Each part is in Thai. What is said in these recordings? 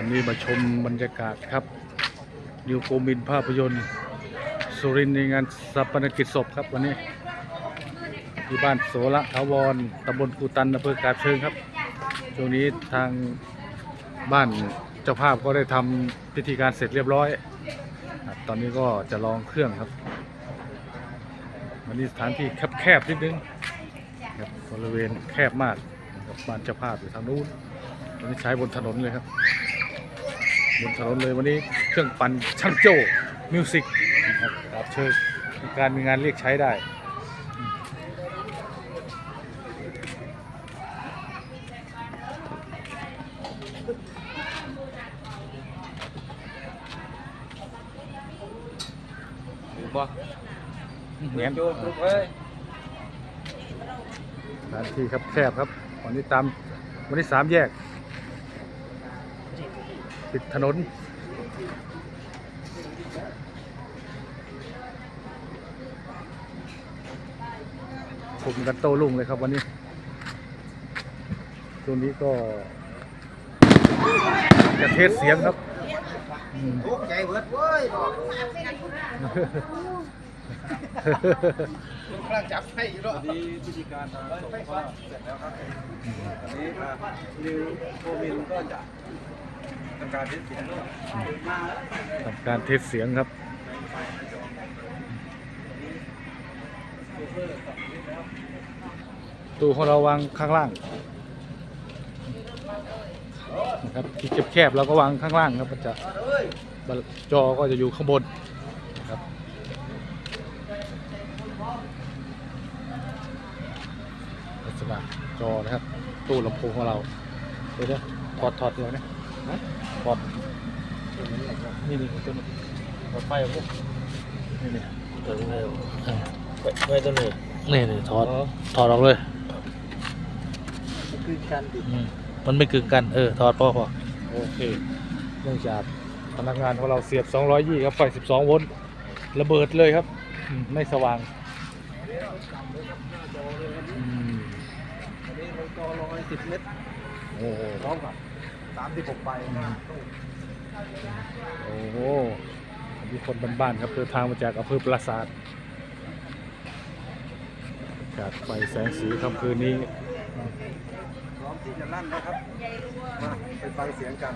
วันนี้มาชมบรรยากาศครับนิวโกมินภาพยนตร์สุรินทร์ในงานสัปนกิจศพครับวันนี้ที่บ้านโสระถาวรตำบลกูตันอำเภอกาบเชิงครับช่วงนี้ทางบ้านเจ้าภาพก็ได้ทำพิธีการเสร็จเรียบร้อย ตอนนี้ก็จะลองเครื่องครับ วันนี้สถานที่แคบๆนิดนึงครับบริเวณแคบมากบบ้านเจ้าภาพอยู่ทางนู้นวันนี้ใช้บนถนนเลยครับ บนถนนเลยวันนี้เครื่องปั่นช่างโจ้มิวสิกนะครับรับเชิญมีการมีงานเรียกใช้ได้บ่เหมือนโจทุกเอ้ยสถานที่ครับแคบครับวันนี้ตามวันนี้สามแยก ติดถนน ผมกันโต้รุ่งเลยครับวันนี้ช่วงนี้ก็จะเทสเสียงครับอืมทุกใจเบิดเว้ยบอกกำลังจับให้อยู่ด้วยดีพิธีการทางส่งก็เสร็จแล้วครับ อันนี้อ่านิวโคมินก็จะ ทำการเทสเสียงทำการเทสเสียงครับตู้ของเราวางข้างล่างนะครับที่แคบๆเราก็วางข้างล่างครับจะจอก็จะอยู่ข้างบนนะครับลักษณะจอนะครับ ตู้ลำโพงของเราเดี๋ยวนะถอดถอดเดี๋ยวนะ อดนี่นี่ตัวนี้รถไฟเอาพวกนี่นี่ตัวนี้อ่าไว้ตัวนี้นี่นี่ถอดถอดออกเลยคือการติดอืมมันไม่กึ่งกัน เออ ถอดพอพอโอเคเนื่องจากพนักงานของเราเสียบ 220 ครับ ไฟ 12 โวลต์ระเบิดเลยครับอืมไม่สว่างอืมอันนี้ลงจอร้อยสิบเมตรโอ้โหพร้อมกับ สามสิบหกใบโอ้โหมีคนบ้านๆครับเดินทางมาจากอำเภอปราสาทอากไฟแสงสีค่ำคืนนี้พร้อมที่จะลั่นนะครับ มาไปฟังเสียงกัน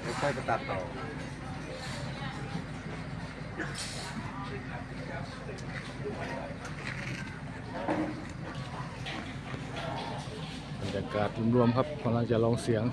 ไม่ ค่อยไปตัดต่อบรรยากาศรวมๆครับกำลังจะลองเสียง